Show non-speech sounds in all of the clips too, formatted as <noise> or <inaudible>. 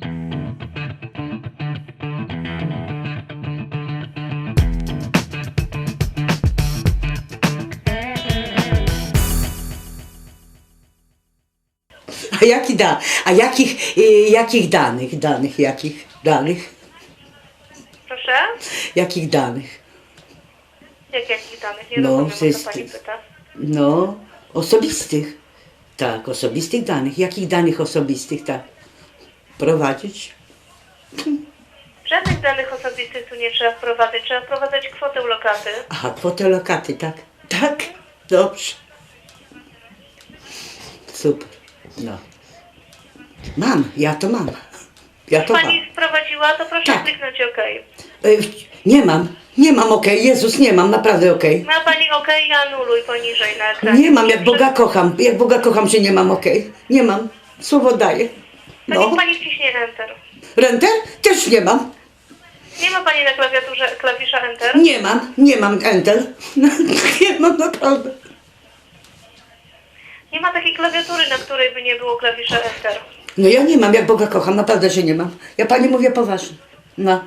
A, jaki da, a jakich, y, jakich danych, danych, jakich danych, Proszę? jakich danych? Jak jakich danych? Nie No, rozumiem, o co pani pyta. No, osobistych. Tak, osobistych danych. Jakich danych osobistych, tak? Prowadzić? Żadnych danych osobistych tu nie trzeba wprowadzać. Trzeba wprowadzać kwotę lokaty. Aha, kwotę lokaty, tak? Tak? Dobrze. Super. No. Mam, ja to mam. Ja to mam. Pani wprowadziła, to proszę Tak. kliknąć OK. Y, Nie mam, nie mam okej, Jezus, nie mam, naprawdę okej. Ma pani OK i anuluj poniżej na ekranie. Nie mam, jak Boga kocham, jak Boga kocham, że nie mam okej. Nie mam, słowo daję. To niech No. pani wciśnie Enter. Renter? Też nie mam. Nie ma pani na klawiaturze klawisza Enter? Nie mam, nie mam Enter. <laughs> Nie mam naprawdę. Nie ma takiej klawiatury, na której by nie było klawisza Enter. No ja nie mam, jak Boga kocham, naprawdę, że nie mam. Ja pani mówię poważnie. No.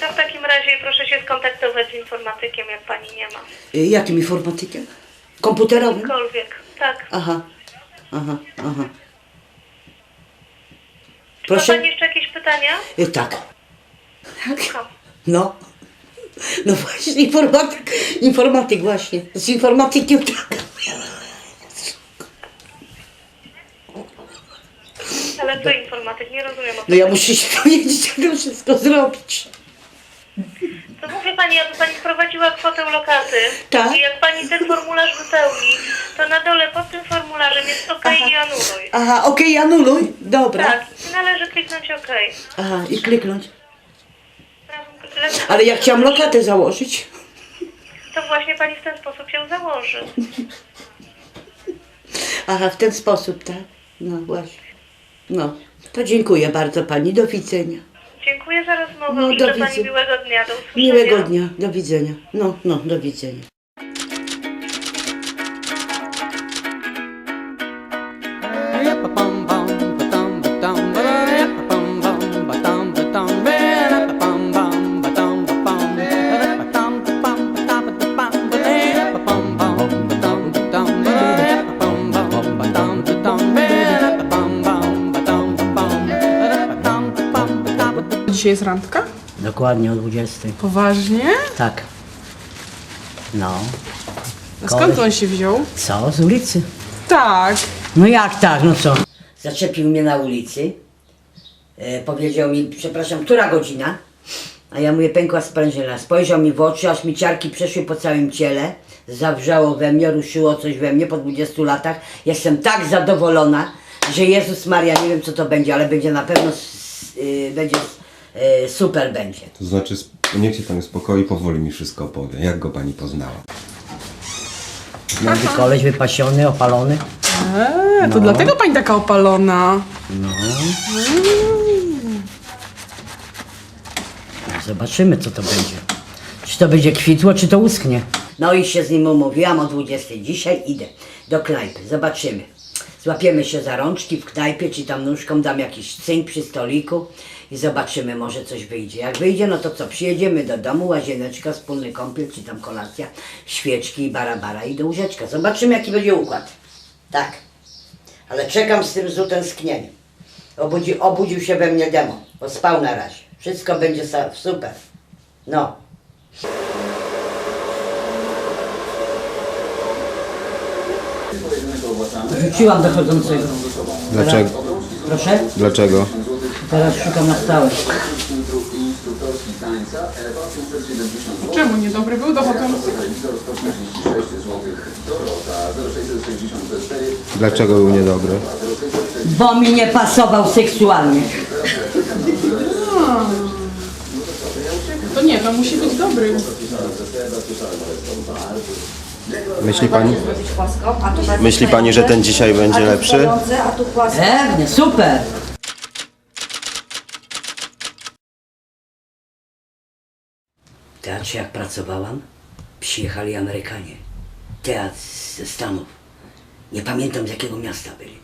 To w takim razie proszę się skontaktować z informatykiem, jak pani nie ma. Y, Jakim informatykiem? Komputerowym? Cokolwiek. Tak. Aha, aha, aha. Czy ma Proszę? pani jeszcze jakieś pytania? Y, Tak. Słucham. <laughs> No. No właśnie, informatyk, informatyk właśnie. Z informatykiem tak. Ale co informatyk? Nie rozumiem o co No ja muszę się dowiedzieć, jak to wszystko zrobić. To mówię pani, aby pani wprowadziła kwotę lokaty Tak. i jak pani ten formularz wypełni, to na dole pod tym formularzem jest OK i anuluj. Aha, okej, anuluj. Dobra. Tak, i należy kliknąć OK. Aha, i kliknąć. Ale ja chciałam lokatę założyć. To właśnie pani w ten sposób ją założy. Aha, w ten sposób, tak? No właśnie. No, to dziękuję bardzo pani. Do widzenia. Dziękuję za rozmowę. No, do Życzę pani widzenia. miłego dnia. Do usłyszenia. Miłego dnia. Do widzenia. No, no, do widzenia. Dzisiaj jest randka? Dokładnie o 20. Poważnie? Tak. No. A skąd on się wziął? Co? Z ulicy? Tak. No jak tak, no co? Zaczepił mnie na ulicy. E, powiedział mi, przepraszam, która godzina? A ja mówię, pękła sprężyna. Spojrzał mi w oczy, aż mi ciarki przeszły po całym ciele. Zawrzało we mnie, ruszyło coś we mnie po 20 latach. Jestem tak zadowolona, że Jezus Maria, nie wiem co to będzie, ale będzie na pewno s- y, będzie y, super będzie. To znaczy, sp- niech się pan uspokoi, powoli mi wszystko opowie. Jak go pani poznała? Młody koleś wypasiony, opalony. Eee, to dlatego pani taka opalona. Zobaczymy, co to będzie. Czy to będzie kwitło, czy to usknie. No i się z nim umówiłam o 20. Dzisiaj idę do knajpy. Zobaczymy. Złapiemy się za rączki w knajpie, czy tam nóżką dam jakiś cynk przy stoliku i zobaczymy, może coś wyjdzie. Jak wyjdzie, no to co, przyjedziemy do domu, łazieneczka, wspólny kąpiel, czy tam kolacja, świeczki i barabara i do łóżeczka. Zobaczymy, jaki będzie układ. Tak. Ale czekam z tym z utęsknieniem. Obudzi, obudził się we mnie demon, bo spał na razie. Wszystko będzie super. No. Wróciłam dochodzącego. Dlaczego? Proszę? Dlaczego? Teraz szukam na stałe. Czemu niedobry był dochodzący? Dlaczego był niedobry? Bo mi nie pasował seksualnie. To nie, to musi być dobry. Myśli pani? Myśli pani, że ten dzisiaj będzie lepszy? Pewnie, super. Teatrze jak pracowałam, przyjechali Amerykanie. Teatr ze Stanów. Nie pamiętam z jakiego miasta byli.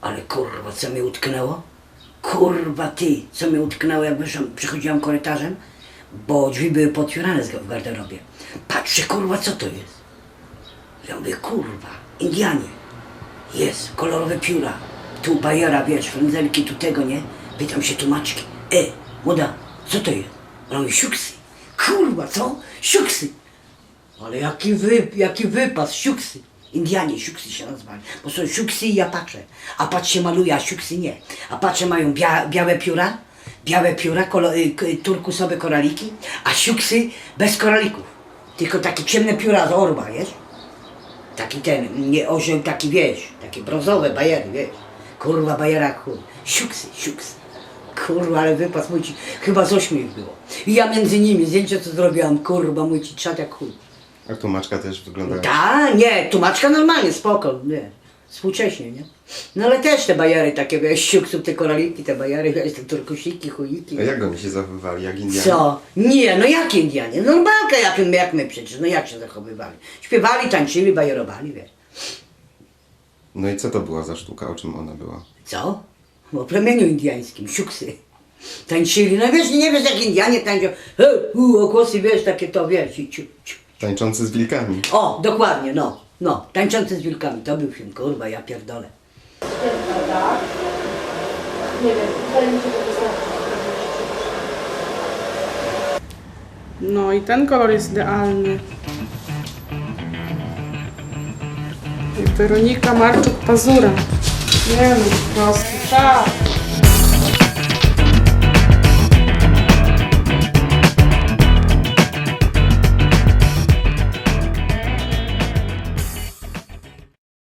Ale kurwa, co mnie utknęło? Kurwa ty, co mnie utknęło, jak wyszłam, przychodziłam korytarzem, bo drzwi były potwierane w garderobie. Patrzę, kurwa, co to jest? Ja mówię, kurwa, Indianie. Jest, kolorowe pióra. Tu bajera, wiesz, frędzelki, tu tego, nie? Pytam się tłumaczki. E, młoda, co to jest? Ona mówi. Kurwa, co? Siuksy. Ale jaki, wy, jaki wypas, siuksy. Indianie, siuksy się nazywali. Bo są siuksy i apacze. Apacz się maluje, a siuksy nie. Apacze mają bia, białe pióra, białe pióra, kolo, y, turkusowe koraliki, a siuksy bez koralików. Tylko takie ciemne pióra z orba, wiesz? Taki ten, nie orzeł taki, wiesz, takie brązowe bajery, wiesz. Kurwa, bajera, chuj. Siuksy, siuksy. Kurwa, ale wypas mój ci, chyba z ośmiu ich było. I ja między nimi, zdjęcie co zrobiłam, kurwa, mój ci czat jak chuj. A tłumaczka też wygląda jak... Ta, nie, tłumaczka normalnie, spoko, nie. Współcześnie, nie? No ale też te bajery takie, wiesz, siuksów, te koraliki, te bajery, wiesz, te turkusiki, chujiki. A jak oni się zachowywali, jak Indianie? Co? Nie, no jak Indianie? Normalka jak, jak my przecież, no jak się zachowywali? Śpiewali, tańczyli, bajerowali, wiesz. No i co to była za sztuka, o czym ona była? Co? O plemieniu indiańskim, siuksy. Tańczyli, no wiesz, nie wiesz jak Indianie tańczą, he, u, okłosy, wiesz, takie to, wiesz, i ciu, ciu. Tańczący z wilkami. O, dokładnie, no, no, tańczący z wilkami, to był film, kurwa, ja pierdolę. No i ten kolor jest idealny. I Weronika Marczuk-Pazura. Nie no, po prostu tak.